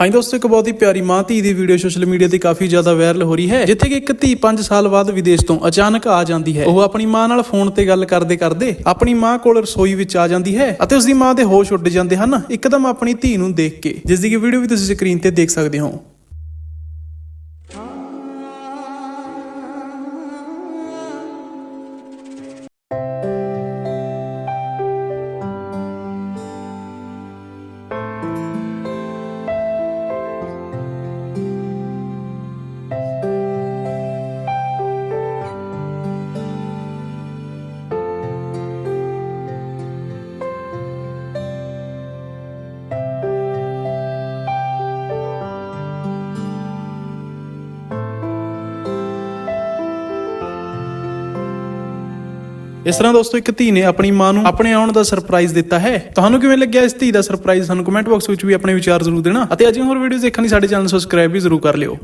ਹਾਂਜੀ ਦੋਸਤੋ, ਇੱਕ ਬਹੁਤ ਹੀ ਪਿਆਰੀ ਮਾਂ ਧੀ ਦੀ ਵੀਡੀਓ ਸੋਸ਼ਲ ਮੀਡੀਆ ਤੇ ਕਾਫੀ ਜ਼ਿਆਦਾ ਵਾਇਰਲ ਹੋ ਰਹੀ ਹੈ, ਜਿੱਥੇ ਕਿ ਇੱਕ ਧੀ 5 ਸਾਲ ਬਾਅਦ ਵਿਦੇਸ਼ ਤੋਂ ਅਚਾਨਕ ਆ ਜਾਂਦੀ ਹੈ। ਉਹ ਆਪਣੀ ਮਾਂ ਨਾਲ ਫੋਨ ਤੇ ਗੱਲ ਕਰਦੇ ਕਰਦੇ ਆਪਣੀ ਮਾਂ ਕੋਲ ਰਸੋਈ ਵਿੱਚ ਆ ਜਾਂਦੀ ਹੈ ਅਤੇ ਉਸ ਦੀ ਮਾਂ ਦੇ ਹੋਸ਼ ਉੱਡ ਜਾਂਦੇ ਹਨ ਇੱਕਦਮ ਆਪਣੀ ਧੀ ਨੂੰ ਦੇਖ ਕੇ, ਜਿਸ ਦੀ ਕਿ ਵੀਡੀਓ ਵੀ ਤੁਸੀਂ ਸਕਰੀਨ ਤੇ ਦੇਖ ਸਕਦੇ ਹੋ। ਇਸ ਤਰ੍ਹਾਂ ਦੋਸਤੋ, ਇੱਕ ਧੀ ਨੇ ਆਪਣੀ ਮਾਂ ਨੂੰ ਆਪਣੇ ਆਉਣ ਦਾ ਸਰਪ੍ਰਾਈਜ਼ ਦਿੱਤਾ ਹੈ। ਤੁਹਾਨੂੰ ਕਿਵੇਂ ਲੱਗਿਆ ਇਸ ਧੀ ਦਾ ਸਰਪ੍ਰਾਈਜ਼ ਸਾਨੂੰ ਕਮੈਂਟ ਬਾਕਸ ਵਿੱਚ ਵੀ ਆਪਣੇ ਵਿਚਾਰ ਜ਼ਰੂਰ ਦੇਣਾ ਅਤੇ ਅਜੇ ਹੋਰ ਵੀਡੀਓਜ਼ ਦੇਖਣ ਲਈ ਸਾਡੇ ਚੈਨਲ ਸਬਸਕ੍ਰਾਈਬ ਵੀ ਜ਼ਰੂਰ ਕਰ ਲਿਓ।